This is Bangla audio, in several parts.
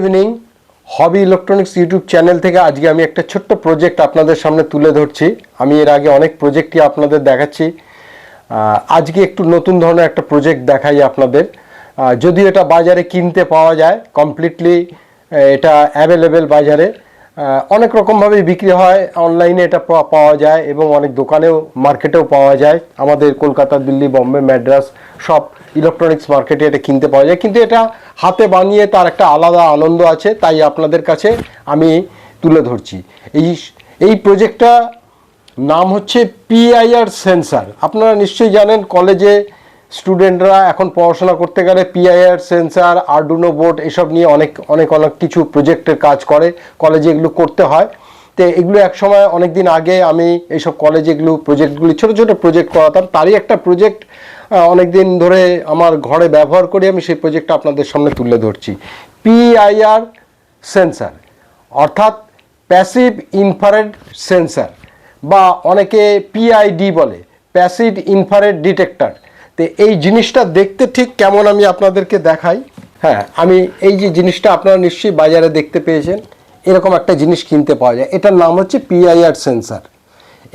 Evening hobby electronics YouTube channel থেকে আজকে আমি একটা ছোট্ট প্রজেক্ট আপনাদের সামনে তুলে ধরছি। আমি এর আগে অনেক প্রজেক্টই আপনাদের দেখাচ্ছি। আজকে একটু নতুন ধরনের একটা প্রজেক্ট দেখাই আপনাদের। যদি এটা বাজারে কিনতে পাওয়া যায় কমপ্লিটলি এটা অ্যাভেলেবেল বাজারে। অনেক রকমভাবে বিক্রি হয়। অনলাইনে এটা পাওয়া যায় এবং অনেক দোকানেও মার্কেটেও পাওয়া যায়। আমাদের কলকাতা, দিল্লি, বম্বে ম্যাড্রাস সব ইলেকট্রনিক্স মার্কেটে এটা কিনতে পাওয়া যায়। কিন্তু এটা হাতে বানিয়ে তার একটা আলাদা আনন্দ আছে, তাই আপনাদের কাছে আমি তুলে ধরছি। এই এই প্রজেক্টটা নাম হচ্ছে পিআইআর সেন্সার আপনারা নিশ্চয়ই জানেন কলেজে স্টুডেন্টরা এখন পড়াশোনা করতে গেলে পিআইআর সেন্সার আরডুনো বোর্ড এসব নিয়ে অনেক অনেক অনেক কিছু প্রজেক্টের কাজ করে কলেজে এগুলো করতে হয়। তো এগুলো এক সময় অনেক দিন আগে আমি এইসব কলেজে এগুলো প্রজেক্টগুলি ছোট ছোট প্রজেক্ট করাতাম। তারই একটা প্রজেক্ট অনেক দিন ধরে আমার ঘরে ব্যবহার করে, আমি সেই প্রজেক্টটা আপনাদের সামনে তুলে ধরছি। পিআইআর সেন্সার অর্থাৎ প্যাসিভ ইনফারেড সেন্সার বা অনেকে পিআইডি বলে প্যাসিভ ইনফারেড ডিটেক্টর তো এই জিনিসটা দেখতে ঠিক কেমন আমি আপনাদেরকে দেখাই। হ্যাঁ আমি এই যে জিনিসটা আপনারা নিশ্চয়ই বাজারে দেখতে পেয়েছেন, এরকম একটা জিনিস কিনতে পাওয়া যায়। এটার নাম হচ্ছে পিআইআর সেন্সার।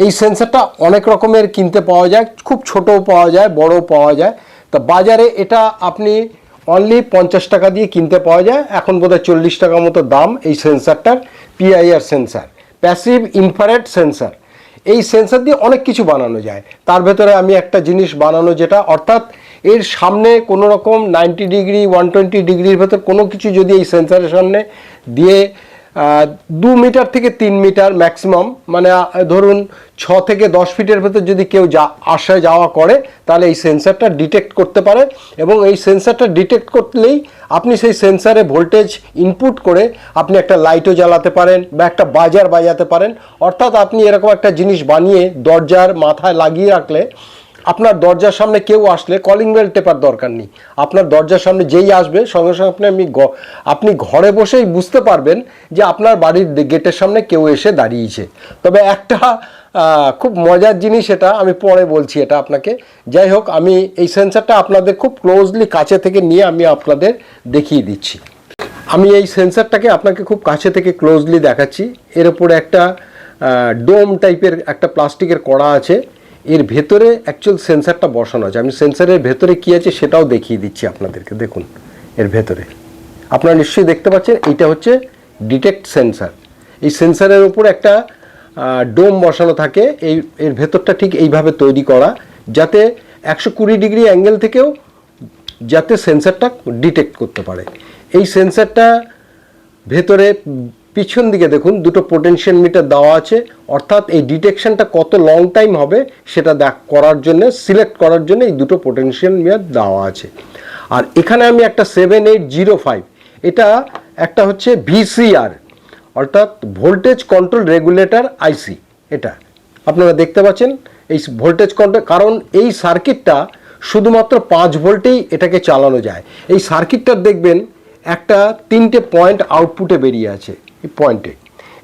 এই সেন্সারটা অনেক রকমের কিনতে পাওয়া যায়, খুব ছোটও পাওয়া যায়, বড়ও পাওয়া যায়। তা বাজারে এটা আপনি অনলি পঞ্চাশ টাকা দিয়ে কিনতে পাওয়া যায়, এখন বোধহয় চল্লিশ টাকা মতো দাম এই সেন্সারটার, PIR sensor passive infrared sensor. এই সেন্সার দিয়ে অনেক কিছু বানানো যায়। তার ভেতরে আমি একটা জিনিস বানানো যেটা, অর্থাৎ এর সামনে কোনো রকম নাইনটি ডিগ্রি ওয়ান টোয়েন্টি ডিগ্রির ভেতর কোনো কিছু যদি এই সেন্সারের সামনে দিয়ে দু মিটার থেকে তিন মিটার ম্যাক্সিমাম মানে ধরুন ছ থেকে দশ ফিটের ভেতর যদি কেউ যা আসা যাওয়া করে, তাহলে এই সেন্সারটা ডিটেক্ট করতে পারে এবং এই সেন্সারটা ডিটেক্ট করলেই আপনি সেই সেন্সারে ভোল্টেজ ইনপুট করে আপনি একটা লাইটও জ্বালাতে পারেন বা একটা বাজার বাজাতে পারেন। অর্থাৎ আপনি এরকম একটা জিনিস বানিয়ে দরজার মাথায় লাগিয়ে রাখলে আপনার দরজার সামনে কেউ আসলে কলিং বেল টেপার দরকার নেই। আপনার দরজার সামনে যেই আসবে, সঙ্গে সঙ্গে আপনি আমি আপনি ঘরে বসেই বুঝতে পারবেন যে আপনার বাড়ির গেটের সামনে কেউ এসে দাঁড়িয়েছে। তবে একটা খুব মজার জিনিস এটা, আমি পরে বলছি এটা আপনাকে। যাই হোক, আমি এই সেন্সারটা আপনাদের খুব ক্লোজলি কাছে থেকে নিয়ে আমি আপনাদের দেখিয়ে দিচ্ছি। আমি এই সেন্সারটাকে আপনাকে খুব কাছে থেকে ক্লোজলি দেখাচ্ছি। এর উপরে একটা ডোম টাইপের একটা প্লাস্টিকের কড়া আছে। এর ভেতরে অ্যাকচুয়াল সেন্সারটা বসানো আছে। আমি সেন্সারের ভেতরে কী আছে সেটাও দেখিয়ে দিচ্ছি আপনাদেরকে। দেখুন, এর ভেতরে। আপনারা নিশ্চয়ই দেখতে পাচ্ছেন, এইটা হচ্ছে ডিটেক্ট সেন্সার এই সেন্সারের উপর একটা ডোম বসানো থাকে। এই, এর ভেতরটা ঠিক এইভাবে তৈরি করা, যাতে একশো কুড়ি ডিগ্রি অ্যাঙ্গেল থেকেও যাতে সেন্সারটা ডিটেক্ট করতে পারে। এই সেন্সারটা ভেতরে পিছন দিকে দেখুন, দুটো পোটেনশিয়াল মিটার দেওয়া আছে। অর্থাৎ এই ডিটেকশনটা কত লং টাইম হবে, সেটা দেখ, করার জন্য সিলেক্ট করার জন্য এই দুটো পোটেনশিয়াল মিটার দেওয়া আছে। আর এখানে আমি একটা সেভেন এইট জিরো ফাইভ এটা একটা হচ্ছে ভিসিআর অর্থাৎ ভোল্টেজ কন্ট্রোল রেগুলেটর আইসি এটা। আপনারা দেখতে পাচ্ছেন এই ভোল্টেজ কন্ট্রোল কারণ এই সার্কিটটা শুধুমাত্র পাঁচ ভোল্টেই এটাকে চালানো যায়। এই সার্কিটটার দেখবেন একটা তিনটে পয়েন্ট আউটপুটে বেরিয়ে আছে। পয়েন্টে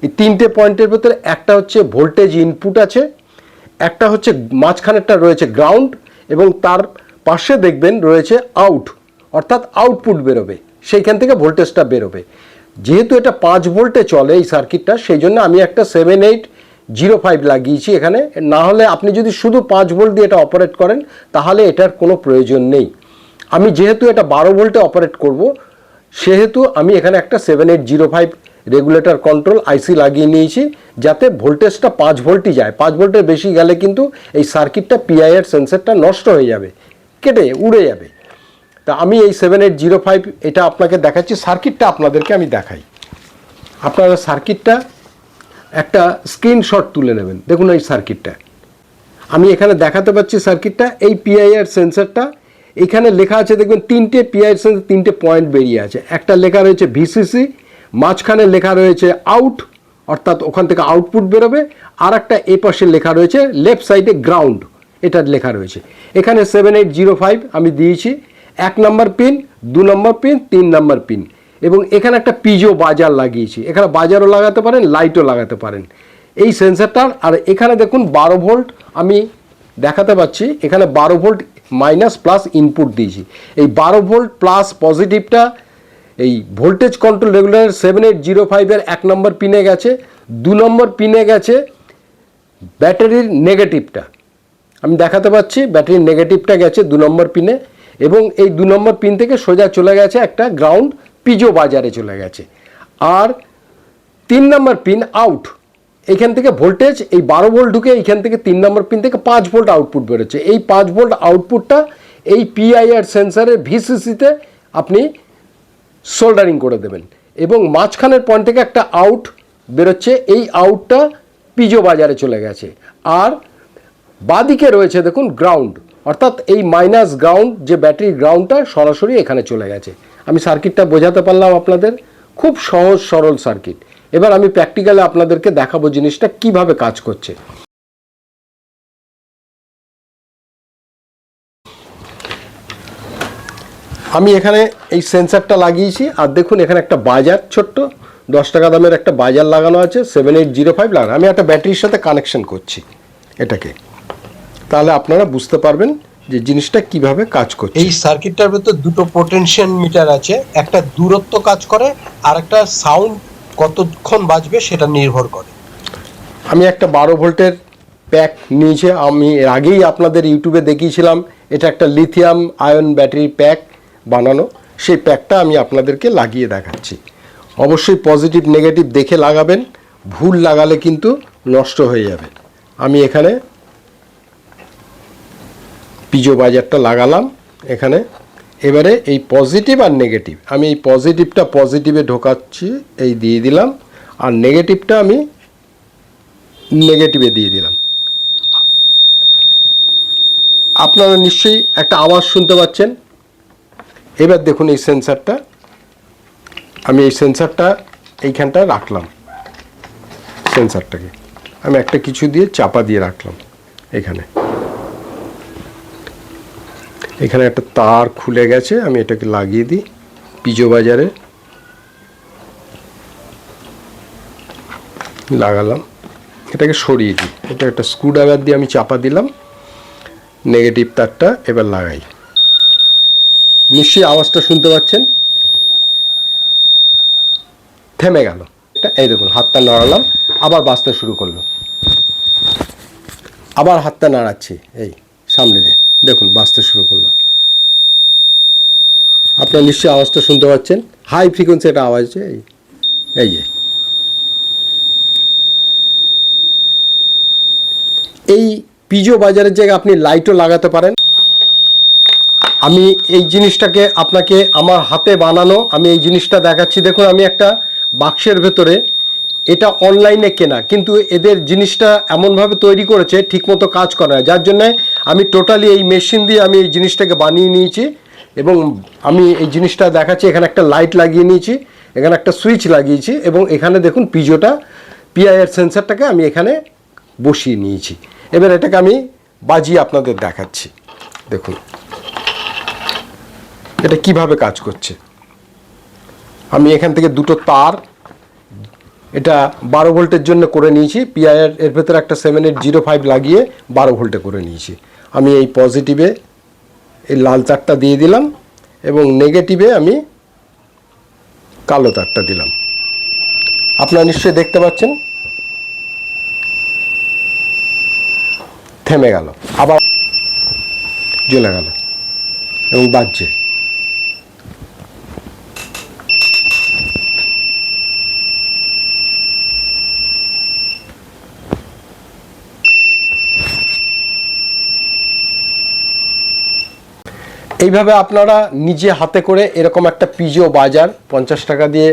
এই তিনটে পয়েন্টের ভেতরে একটা হচ্ছে ভোল্টেজ ইনপুট আছে, একটা হচ্ছে মাঝখানেরটা রয়েছে গ্রাউন্ড এবং তার পাশে দেখবেন রয়েছে আউট অর্থাৎ আউটপুট বেরোবে, সেইখান থেকে ভোল্টেজটা বেরোবে। যেহেতু এটা পাঁচ ভোল্টে চলে এই সার্কিটটা সেই জন্য আমি একটা সেভেন এইট জিরো ফাইভ লাগিয়েছি এখানে। না হলে আপনি যদি শুধু পাঁচ ভোল্ট দিয়ে এটা অপারেট করেন, তাহলে এটার কোনো প্রয়োজন নেই। আমি যেহেতু এটা বারো ভোল্টে অপারেট করব, সেহেতু আমি এখানে একটা seven eight zero five regulator control IC লাগিয়ে নিয়েছি, যাতে ভোল্টেজটা পাঁচ ভোল্টই যায়। পাঁচ ভোল্টের বেশি গেলে কিন্তু এই সার্কিটটা পিআইআর সেন্সারটা নষ্ট হয়ে যাবে, কেটে উড়ে যাবে। তা আমি এই সেভেন এইট জিরো ফাইভ এটা আপনাকে দেখাচ্ছি সার্কিটটা আপনাদেরকে আমি দেখাই। আপনারা সার্কিটটা একটা স্ক্রিনশট তুলে নেবেন, দেখুন এই সার্কিটটা আমি এখানে দেখাতে পাচ্ছি সার্কিটটা এই পিআইআর সেন্সারটা এখানে লেখা আছে, দেখবেন তিনটে পিআইআর সেন্সার তিনটে পয়েন্ট বেরিয়ে আছে। একটা লেখা রয়েছে ভিসিসি মাঝখানে লেখা রয়েছে আউট অর্থাৎ ওখান থেকে আউটপুট বেরোবে। আর একটা এ পাশে লেখা রয়েছে লেফট সাইডে গ্রাউন্ড এটার লেখা রয়েছে। এখানে সেভেন এইট জিরো ফাইভ আমি দিয়েছি। এক নম্বর পিন দু নম্বর পিন তিন নম্বর পিন এবং এখানে একটা পিজো বাজার লাগিয়েছি। এখানে বাজারও লাগাতে পারেন লাইটও লাগাতে পারেন। এই সেন্সারটার আর এখানে দেখুন বারো ভোল্ট আমি দেখাতে পাচ্ছি, এখানে বারো ভোল্ট মাইনাস প্লাস ইনপুট দিয়েছি। এই বারো ভোল্ট প্লাস পজিটিভটা এই voltage control regulator seven eight zero ফাইভের এক নম্বর পিনে গেছে, দু নম্বর পিনে গেছে ব্যাটারির নেগেটিভটা আমি দেখাতে পাচ্ছি ব্যাটারির নেগেটিভটা গেছে দু নম্বর পিনে এবং এই দু নম্বর পিন থেকে সোজা চলে গেছে একটা গ্রাউন্ড পিজো বাজারে চলে গেছে। আর তিন নম্বর পিন আউট এইখান থেকে ভোল্টেজ এই বারো ভোল্ট ঢুকে এইখান থেকে তিন নম্বর পিন থেকে পাঁচ ভোল্ট আউটপুট বেরোচ্ছে। এই পাঁচ ভোল্ট আউটপুটটা এই পিআইআর সেন্সারের ভিসিসিতে আপনি সোল্ডারিং করে দেবেন। এবং মাঝখানের পয়েন্ট থেকে একটা আউট বেরোচ্ছে, এই আউটটা পিজো বাজারে চলে গেছে। আর বাদিকে রয়েছে দেখুন গ্রাউন্ড অর্থাৎ এই মাইনাস গ্রাউন্ড যে ব্যাটারি গ্রাউন্ডটা সরাসরি এখানে চলে গেছে। আমি সার্কিটটা বোঝাতে পারলাম আপনাদের, খুব সহজ সরল সার্কিট এবার আমি প্র্যাকটিক্যালে আপনাদেরকে দেখাবো জিনিসটা কীভাবে কাজ করছে। আমি এখানে এই সেন্সারটা লাগিয়েছি আর দেখুন এখানে একটা বাজার ছোট্ট দশ টাকা দামের একটা বাজার লাগানো আছে সেভেন এইট জিরো ফাইভ লাগানো। আমি একটা ব্যাটারির সাথে কানেকশন করছি এটাকে। তাহলে আপনারা বুঝতে পারবেন যে জিনিসটা কীভাবে কাজ করছে। এই সার্কিটটার ভেতর দুটো পোটেনশিয়াল মিটার আছে একটা দূরত্ব কাজ করে আর একটা সাউন্ড কতক্ষণ বাজবে সেটা নির্ভর করে। আমি একটা বারো ভোল্টের প্যাক নিয়েছি আমি এর আগেই আপনাদের ইউটিউবে দেখিয়েছিলাম এটা একটা লিথিয়াম আয়ন ব্যাটারি প্যাক বানানো, সেই প্যাকটা আমি আপনাদেরকে লাগিয়ে দেখাচ্ছি। অবশ্যই পজিটিভ, নেগেটিভ দেখে লাগাবেন, ভুল লাগালে কিন্তু নষ্ট হয়ে যাবে। আমি এখানে পিজো বাজারটা লাগালাম এখানে। এবারে এই পজিটিভ আর নেগেটিভ। আমি এই পজিটিভটা পজিটিভে ঢোকাচ্ছি, এই দিয়ে দিলাম, আর নেগেটিভটা আমি নেগেটিভে দিয়ে দিলাম। আপনারা নিশ্চয়ই একটা আওয়াজ শুনতে পাচ্ছেন এবার দেখুন এই সেন্সারটা আমি এই সেন্সারটা এইখানটা রাখলাম সেন্সারটাকে আমি একটা কিছু দিয়ে চাপা দিয়ে রাখলাম এখানে। এখানে একটা তার খুলে গেছে, আমি এটাকে লাগিয়ে দিই পিজো বাজারে। লাগালাম, এটাকে সরিয়ে দিই। এটা একটা স্ক্রুড্রাইভার দিয়ে আমি চাপা দিলাম নেগেটিভ তারটা এবার লাগাই। নিশ্চয়ই আওয়াজটা শুনতে পাচ্ছেন? থেমে গেল। এটা এই দেখুন হাতটা নাড়ালাম আবার বাঁচতে শুরু করল। আবার হাতটা নাড়াচ্ছি এই সামনে দিয়ে দেখুন বাঁচতে শুরু করল। আপনার নিশ্চয়ই আওয়াজটা শুনতে পাচ্ছেন? হাই ফ্রিকোয়েন্সি একটা আওয়াজ এই এই যে। এই পিজো বাজারের জায়গায় আপনি লাইটও লাগাতে পারেন আমি এই জিনিসটাকে আপনাকে আমার হাতে বানানো, আমি এই জিনিসটা দেখাচ্ছি। দেখুন, আমি একটা বাক্সের ভেতরে এটা অনলাইনে কেনা, কিন্তু এদের জিনিসটা এমনভাবে তৈরি করেছে, ঠিকমতো কাজ করে না। যার জন্য আমি টোটালি এই মেশিন দিয়ে আমি এই জিনিসটাকে বানিয়ে নিয়েছি এবং আমি এই জিনিসটা দেখাচ্ছি। এখানে একটা লাইট লাগিয়ে নিয়েছি, এখানে একটা সুইচ লাগিয়েছি এবং এখানে দেখুন পিজোটা, পিআইআর সেন্সারটাকে আমি এখানে বসিয়ে নিয়েছি। এবার এটাকে আমি বাজিয়ে আপনাদের দেখাচ্ছি। দেখুন। এটা কীভাবে কাজ করছে? আমি এখান থেকে দুটো তার, এটা বারো ভোল্টের জন্য করে নিয়েছি পিআইআর এর ভেতরে একটা সেভেন এইট জিরো ফাইভ লাগিয়ে বারো ভোল্টে করে নিয়েছি। আমি এই পজিটিভে এই লাল তারটা দিয়ে দিলাম এবং নেগেটিভে আমি কালো তারটা দিলাম। আপনারা নিশ্চয়ই দেখতে পাচ্ছেন? থেমে গেল, আবার জ্বলে গেল এবং বাজছে। এইভাবে আপনারা নিজে হাতে করে এরকম একটা পিজো বাজার, পঞ্চাশ টাকা দিয়ে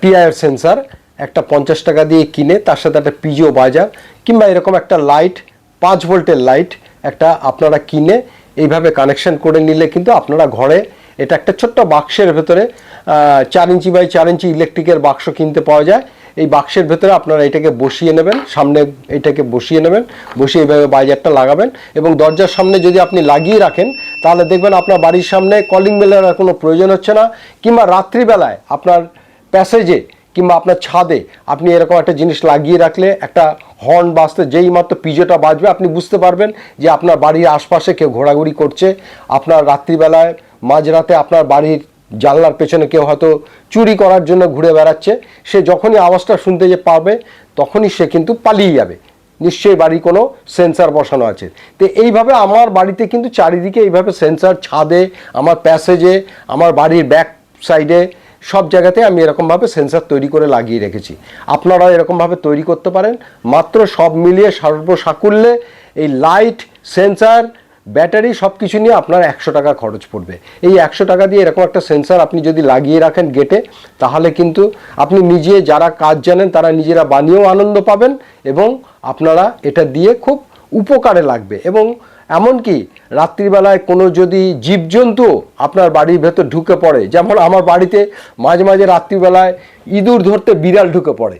পিআইআর সেন্সার একটা পঞ্চাশ টাকা দিয়ে কিনে তার সাথে একটা পিজিও বাজার, কিংবা এরকম একটা লাইট পাঁচ ভোল্টের লাইট একটা আপনারা কিনে এইভাবে কানেকশন করে নিলে কিন্তু আপনারা ঘরে এটা একটা ছোট্ট বাক্সের ভেতরে চার ইঞ্চি বাই চার ইঞ্চি ইলেকট্রিকের বাক্স কিনতে পাওয়া যায়। এই বাক্সের ভেতরে আপনারা এটাকে বসিয়ে নেবেন, সামনে এটাকে বসিয়ে নেবেন, বসিয়ে এইভাবে বাইজারটা লাগাবেন এবং দরজার সামনে যদি আপনি লাগিয়ে রাখেন, তাহলে দেখবেন আপনার বাড়ির সামনে কলিং বেলের কোনো প্রয়োজন হচ্ছে না কিংবা রাত্রিবেলায় আপনার প্যাসেজে কিংবা আপনার ছাদে আপনি এরকম একটা জিনিস লাগিয়ে রাখলে একটা হর্ন বাজতে যেই মাত্র পিজোটা বাজবে, আপনি বুঝতে পারবেন যে আপনার বাড়ির আশপাশে কেউ ঘোরাঘুরি করছে, আপনার রাত্রিবেলায় মাঝরাতে আপনার বাড়ির জানলার পেছনে কেউ হয়তো চুরি করার জন্য ঘুরে বেড়াচ্ছে, সে যখনই আওয়াজটা শুনতে যে পাবে তখনই সে কিন্তু পালিয়ে যাবে। নিশ্চয়ই বাড়ি কোনো সেন্সার বসানো আছে। তো এইভাবে আমার বাড়িতে কিন্তু চারিদিকে এইভাবে সেন্সার, ছাদে, আমার প্যাসেজে, আমার বাড়ির ব্যাক সাইডে সব জায়গাতে আমি এরকমভাবে সেন্সার তৈরি করে লাগিয়ে রেখেছি। আপনারাও এরকমভাবে তৈরি করতে পারেন। মাত্র সব মিলিয়ে সর্বসাকুল্যে এই লাইট, সেন্সার ব্যাটারি সব কিছু নিয়ে আপনার একশো টাকা খরচ পড়বে। এই একশো টাকা দিয়ে এরকম একটা সেন্সার আপনি যদি লাগিয়ে রাখেন গেটে তাহলে কিন্তু আপনি নিজে যারা কাজ জানেন, তারা নিজেরা বানিয়েও আনন্দ পাবেন এবং আপনারা এটা দিয়ে খুব উপকারে লাগবে। এবং এমনকি রাত্রিবেলায় কোনো যদি জীবজন্তু আপনার বাড়ির ভেতর ঢুকে পড়ে, যেমন আমার বাড়িতে মাঝে মাঝে রাত্রিবেলায় ইঁদুর ধরতে বিড়াল ঢুকে পড়ে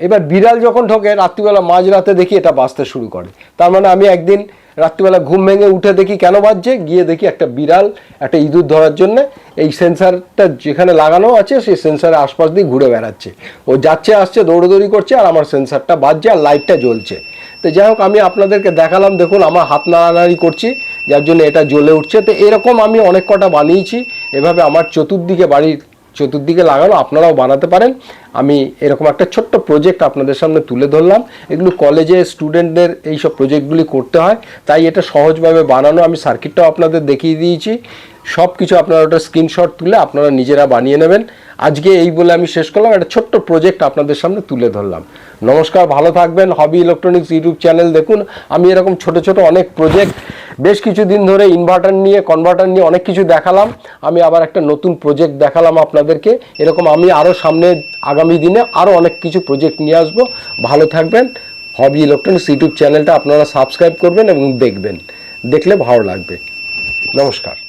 এবার বিড়াল যখন ঢোকে, রাত্রিবেলা মাঝরাতে দেখি এটা বাঁচতে শুরু করে। তার মানে আমি একদিন রাত্রিবেলা ঘুম ভেঙে উঠে দেখি কেন বাজছে গিয়ে দেখি একটা বিড়াল, একটা ইঁদুর ধরার জন্য এই সেন্সারটা যেখানে লাগানো আছে, সেই সেন্সারের আশপাশ দিয়ে ঘুরে বেড়াচ্ছে। ও যাচ্ছে, আসছে, দৌড়দৌড়ি করছে, আর আমার সেন্সারটা বাজছে আর লাইটটা জ্বলছে। তো যাই হোক, আমি আপনাদেরকে দেখালাম, দেখুন, আমার হাত নাড়ানাড়ি করছি, যার জন্য এটা জ্বলে উঠছে। তো এরকম আমি অনেক কটা বানিয়েছি। এভাবে আমার চতুর্দিকে বাড়ির চতুর্দিকে লাগানো, আপনারাও বানাতে পারেন। আমি এরকম একটা ছোট্ট প্রজেক্ট আপনাদের সামনে তুলে ধরলাম। এগুলো কলেজে স্টুডেন্টদের এইসব প্রজেক্টগুলি করতে হয়। তাই এটা সহজভাবে বানানো, আমি সার্কিটটাও আপনাদের দেখিয়ে দিয়েছি। সব কিছু আপনারা ওটা স্ক্রিনশট তুলে আপনারা নিজেরা বানিয়ে নেবেন। আজকে এই বলে আমি শেষ করলাম। একটা ছোট্ট প্রজেক্ট আপনাদের সামনে তুলে ধরলাম। নমস্কার, ভালো থাকবেন। হবি ইলেকট্রনিক্স ইউটিউব চ্যানেল দেখুন। আমি এরকম ছোট ছোট অনেক প্রজেক্ট বেশ কিছুদিন ধরে ইনভার্টার নিয়ে কনভার্টার নিয়ে অনেক কিছু দেখালাম। আমি আবার একটা নতুন প্রজেক্ট দেখালাম আপনাদেরকে। এরকম আমি আরও সামনে আগামী দিনে আরও অনেক কিছু প্রজেক্ট নিয়ে আসব। ভালো থাকবেন। হবি ইলেকট্রনিক্স ইউটিউব চ্যানেলটা আপনারা সাবস্ক্রাইব করবেন এবং দেখবেন। দেখলে ভালো লাগবে। নমস্কার।